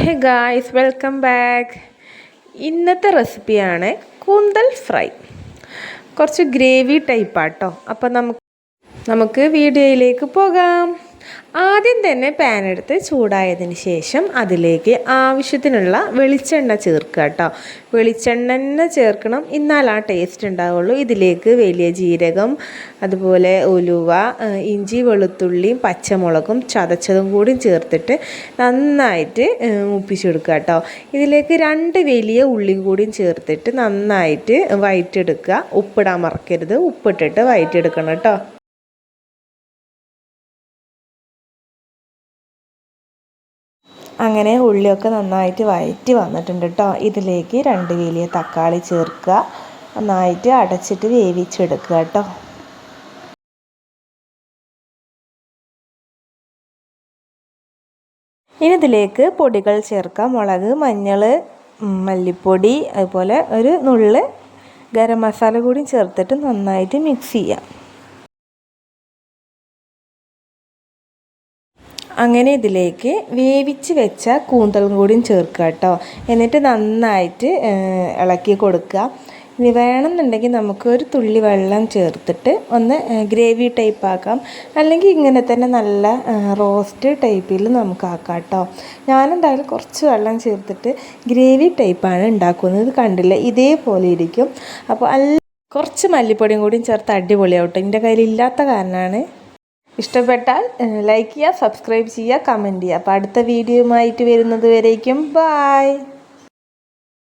Hey guys welcome back ഇന്നത്തെ റെസിപ്പിയാണ് കൂന്തൽ ഫ്രൈ. കുറച്ച് ഗ്രേവി ടൈപ്പാട്ടോ അപ്പോൾ നമുക്ക് നമുക്ക് വീഡിയോയിലേക്ക് പോകാം. ആദ്യം തന്നെ പാൻ എടുത്ത് ചൂടായതിന് ശേഷം അതിലേക്ക് ആവശ്യത്തിനുള്ള വെളിച്ചെണ്ണ ചേർക്കുക കേട്ടോ വെളിച്ചെണ്ണ തന്നെ ചേർക്കണം. എന്നാൽ ആ ടേസ്റ്റ് ഉണ്ടാവുള്ളൂ. ഇതിലേക്ക് വലിയ ജീരകം അതുപോലെ ഉലുവ ഇഞ്ചി വെളുത്തുള്ളിയും പച്ചമുളകും ചതച്ചതും കൂടി ചേർത്തിട്ട് നന്നായിട്ട് മൂപ്പിച്ചെടുക്കുക കേട്ടോ ഇതിലേക്ക് രണ്ട് വലിയ ഉള്ളിയും കൂടിയും ചേർത്തിട്ട് നന്നായിട്ട് വയറ്റെടുക്കുക ഉപ്പിടാൻ മറക്കരുത്. ഉപ്പിട്ടിട്ട് വയറ്റെടുക്കണം കേട്ടോ അങ്ങനെ ഉള്ളിയൊക്കെ നന്നായിട്ട് വയറ്റി വന്നിട്ടുണ്ട് കേട്ടോ ഇതിലേക്ക് രണ്ട് വലിയ തക്കാളി ചേർക്കുക. നന്നായിട്ട് അടച്ചിട്ട് വേവിച്ചെടുക്കുക കേട്ടോ ഇനി ഇതിലേക്ക് പൊടികൾ ചേർക്കാം മുളക് മഞ്ഞൾ മല്ലിപ്പൊടി അതുപോലെ ഒരു നുള്ള് ഗരം മസാല കൂടി ചേർത്തിട്ട് നന്നായിട്ട് മിക്സ് ചെയ്യാം. അങ്ങനെ ഇതിലേക്ക് വേവിച്ച് വെച്ച കൂന്തളും കൂടിയും ചേർക്കുക കേട്ടോ. എന്നിട്ട് നന്നായിട്ട് ഇളക്കി കൊടുക്കുക. ഇനി വേണമെന്നുണ്ടെങ്കിൽ നമുക്ക് ഒരു തുള്ളി വെള്ളം ചേർത്തിട്ട് ഒന്ന് ഗ്രേവി ടൈപ്പ് ആക്കാം. അല്ലെങ്കിൽ ഇങ്ങനെ തന്നെ നല്ല റോസ്റ്റ് ടൈപ്പിൽ നമുക്ക് ആക്കാം കേട്ടോ. ഞാനെന്തായാലും കുറച്ച് വെള്ളം ചേർത്തിട്ട് ഗ്രേവി ടൈപ്പാണ് ഉണ്ടാക്കുന്നത്. കണ്ടില്ല? ഇതേപോലെ ഇരിക്കും. അപ്പോൾ അല്ല കുറച്ച് മല്ലിപ്പൊടിയും കൂടിയും ചേർത്ത് അടിപൊളിയാവട്ടെ എന്റെ കയ്യിൽ ഇല്ലാത്ത കാരണമാണ് ഇഷ്ടപ്പെട്ടാൽ ലൈക്ക് ചെയ്യുക സബ്സ്ക്രൈബ് ചെയ്യുക കമന്റ് ചെയ്യുക. അപ്പോൾ അടുത്ത വീഡിയോയുമായിട്ട് വരുന്നത് വരേക്കും. ബായ്